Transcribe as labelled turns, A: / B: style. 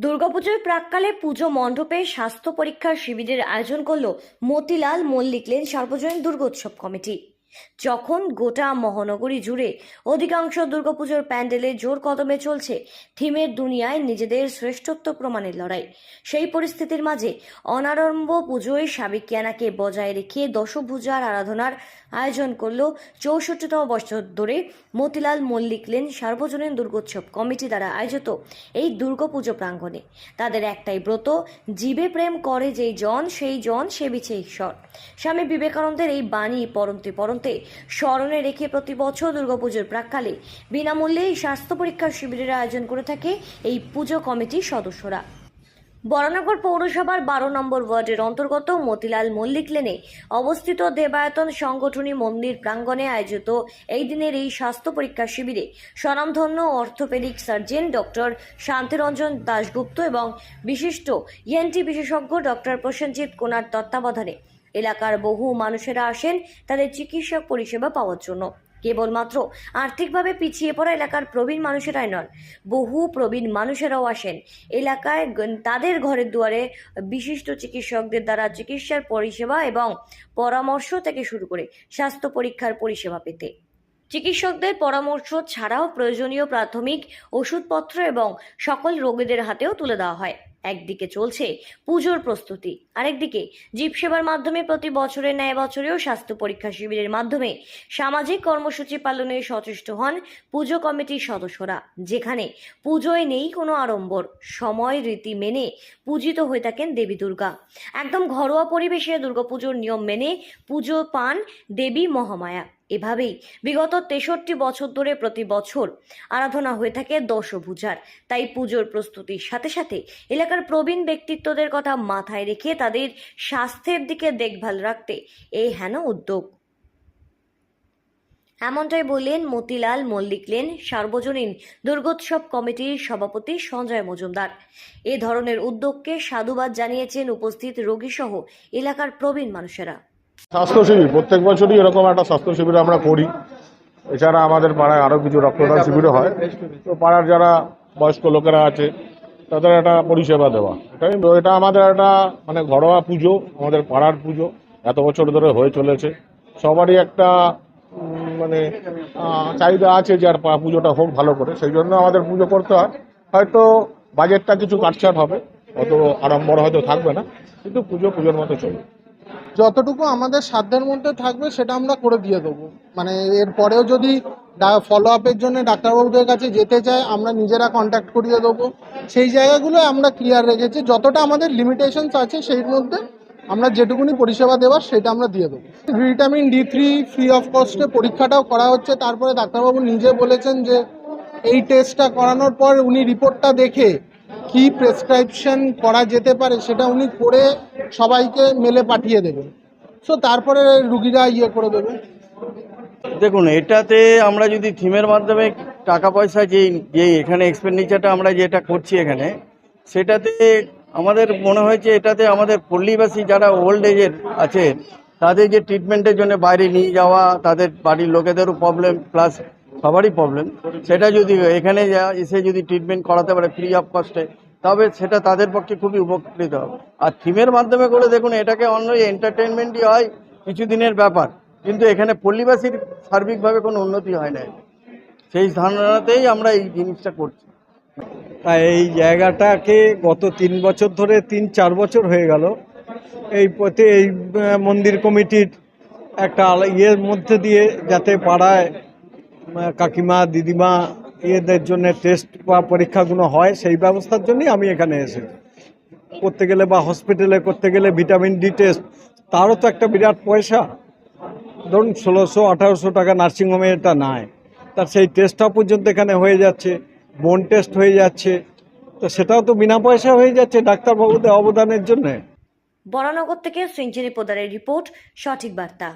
A: দুর্গাপুজোর প্রাককালে পুজো মণ্ডপে স্বাস্থ্য পরীক্ষার শিবিরের আয়োজন করল মতিলাল মল্লিক লেন সার্বজনীন দুর্গোৎসব কমিটি। যখন গোটা মহানগরী জুড়ে অধিকাংশ দুর্গাপুজোর প্যান্ডেলে জোর কদমে চলছে থিমের দুনিয়ায় নিজেদের শ্রেষ্ঠত্ব প্রমাণের লড়াই, সেই পরিস্থিতির মাঝে অনারম্ভ পুজোয় সাবিকিয়ানাকে বজায় রেখে দশভূজার আরাধনার আয়োজন করল চৌষট্টিতম বছর ধরে মতিলাল মল্লিক লেন সার্বজনীন দুর্গোৎসব কমিটি দ্বারা আয়োজিত এই দুর্গাপুজো প্রাঙ্গণে। তাদের একটাই ব্রত, জীবে প্রেম করে যেই জন, সেই জন সেবিছে ঈশ্বর। স্বামী বিবেকানন্দের এই বাণী পরন্তে পরন্তে স্মরণে রেখে প্রতি বছর দুর্গাপুজোর প্রাককালে বিনামূল্যে এই স্বাস্থ্য পরীক্ষার শিবিরের আয়োজন করে থাকে এই পুজো কমিটির সদস্যরা। বরানগর পৌরসভার বারো নম্বর ওয়ার্ডের অন্তর্গত মতিলাল মল্লিক লেনে অবস্থিত দেবায়তন সংগঠনী মন্দির প্রাঙ্গণে আয়োজিত এই দিনের এই স্বাস্থ্য পরীক্ষা শিবিরে স্বনামধন্য orthopaedic surgeon doctor Shantiranjan Dasgupta এবং বিশিষ্ট ইএনটি বিশেষজ্ঞ ডক্টর প্রসেনজিৎ কোনার তত্ত্বাবধানে এলাকার বহু মানুষেরা আসেন তাদের চিকিৎসা পরিষেবা পাওয়ার জন্য। কেবলমাত্র আর্থিকভাবে পিছিয়ে পড়া এলাকার প্রবীণ মানুষেরাই নন, বহু প্রবীণ মানুষেরাও আসেন। এলাকায় তাদের ঘরের দুয়ারে বিশিষ্ট চিকিৎসকদের দ্বারা চিকিৎসার পরিষেবা এবং পরামর্শ থেকে শুরু করে স্বাস্থ্য পরীক্ষার পরিষেবা পেতে। চিকিৎসকদের পরামর্শ ছাড়াও প্রয়োজনীয় প্রাথমিক ওষুধপত্র এবং সকল রোগীদের হাতেও তুলে দেওয়া হয়। একদিকে চলছে পুজোর প্রস্তুতি, আরেকদিকে জীব সেবার মাধ্যমে প্রতি বছরের ন্যায় বছরেও স্বাস্থ্য পরীক্ষা শিবিরের মাধ্যমে সামাজিক কর্মসূচি পালনে সচেষ্ট হন পুজো কমিটির সদস্যরা, যেখানে পুজোয় নেই কোনো আড়ম্বর, সময়, রীতি মেনে পূজিত হয়ে থাকেন দেবী দুর্গা। একদম ঘরোয়া পরিবেশে দুর্গাপুজোর নিয়ম মেনে পুজো পান দেবী মহামায়া। এভাবেই বিগত তেষট্টি বছর ধরে প্রতি বছর আরাধনা হয়ে থাকে দশভূজার। তাই পুজোর প্রস্তুতির সাথে সাথে এলাকার প্রবীণ ব্যক্তিত্বদের কথা মাথায় রেখে তাদের স্বাস্থ্যের দিকে দেখভাল রাখতে এই হেন উদ্যোগ। এমনটাই বললেন মতিলাল মল্লিক লেন, সার্বজনীন দুর্গোৎসব কমিটির সভাপতি সঞ্জয় মজুমদার। এ ধরনের উদ্যোগকে সাধুবাদ জানিয়েছেন উপস্থিত রোগীসহ এলাকার প্রবীণ মানুষেরা।
B: স্বাস্থ্য শিবির প্রত্যেক বছরই এরকম একটা স্বাস্থ্য শিবির আমরা করি। এছাড়া আমাদের পাড়ায় আরও কিছু রক্তদান শিবিরও হয়। তো পাড়ার যারা বয়স্ক লোকেরা আছে, তাদের একটা পরিষেবা দেওয়া। এটাই এটা আমাদের একটা মানে ঘরোয়া পুজো, আমাদের পাড়ার পুজো। এত বছর ধরে হয়ে চলেছে। সবারই একটা মানে চাহিদা আছে যে আর পুজোটা হোক ভালো করে। সেই জন্য আমাদের পুজো করতে হয়। হয়তো বাজেটটা কিছু কাটছাট হবে, অত আড়ম্বর হয়তো থাকবে না। কিন্তু পুজো পুজোর মতো চলবে।
C: যতটুকু আমাদের সাধ্যের মধ্যে থাকবে সেটা আমরা করে দিয়ে দেবো। মানে এরপরেও যদি ফলো আপের জন্য ডাক্তারবাবুদের কাছে যেতে চায়, আমরা নিজেরা কন্ট্যাক্ট করিয়ে দেবো। সেই জায়গাগুলো আমরা ক্লিয়ার রেখেছি। যতটা আমাদের লিমিটেশনস আছে সেই মধ্যে আমরা যেটুকুনি পরিষেবা দেওয়ার সেটা আমরা দিয়ে দেবো। Vitamin D three free of কস্টে পরীক্ষাটাও করা হচ্ছে। তারপরে ডাক্তারবাবু নিজে বলেছেন যে, এই টেস্টটা করানোর পর উনি রিপোর্টটা দেখে কি প্রেসক্রাইপশন করা যেতে পারে সেটা উনি করে সবাইকে মেলে পাঠিয়ে দেবেন। সো তারপরে রুগীরা ইয়ে করে দেবে
D: দেখুন, এটাতে আমরা যদি থিমের মাধ্যমে টাকা পয়সা যে যে এখানে এক্সপেন্ডিচারটা আমরা যেটা করছি এখানে, সেটাতে আমাদের মনে হয়েছে এটাতে আমাদের পল্লীবাসী যারা ওল্ড এজের আছে, তাদের যে ট্রিটমেন্টের জন্য বাইরে নিয়ে যাওয়া, তাদের বাড়ির লোকেদেরও প্রবলেম প্লাস সবারই প্রবলেম সেটা যদি এখানে এসে যদি ট্রিটমেন্ট করাতে পারে ফ্রি অফ কস্টে তবে সেটা তাদের পক্ষে খুবই উপকৃত হবে। আর থিমের মাধ্যমে করে দেখুন, এটাকে অন্য এন্টারটেনমেন্টই হয় কিছুদিনের ব্যাপার। কিন্তু এখানে পল্লীবাসীর সার্বিকভাবে কোনো উন্নতি হয় না। সেই ধারণাতেই আমরা এই জিনিসটা করছি।
E: তাই এই জায়গাটাকে গত তিন বছর ধরে, তিন, চার বছর হয়ে গেল। এই পথে এই মন্দির কমিটির একটা ইয়ের মধ্যে দিয়ে যাতে পাড়ায় কাকিমা দিদিমা এদের জন্য টেস্ট বা পরীক্ষাগুলো হয়, সেই ব্যবস্থার জন্যই আমি এখানে এসেছি। করতে গেলে বা হসপিটালে করতে গেলে ভিটামিন ডি টেস্ট তারও তো একটা বিরাট পয়সা। ধরুন ষোলোশো, আঠারোশো টাকা নার্সিংহোমে এটা নাই। তার সেই টেস্টটা পর্যন্ত এখানে হয়ে যাচ্ছে বোন টেস্ট হয়ে যাচ্ছে। তো সেটাও তো বিনা পয়সা হয়ে যাচ্ছে ডাক্তারবাবুদের অবদানের জন্যে।
A: বরানগর থেকে সেঞ্চুরি পোদারের রিপোর্ট, সঠিক বার্তা।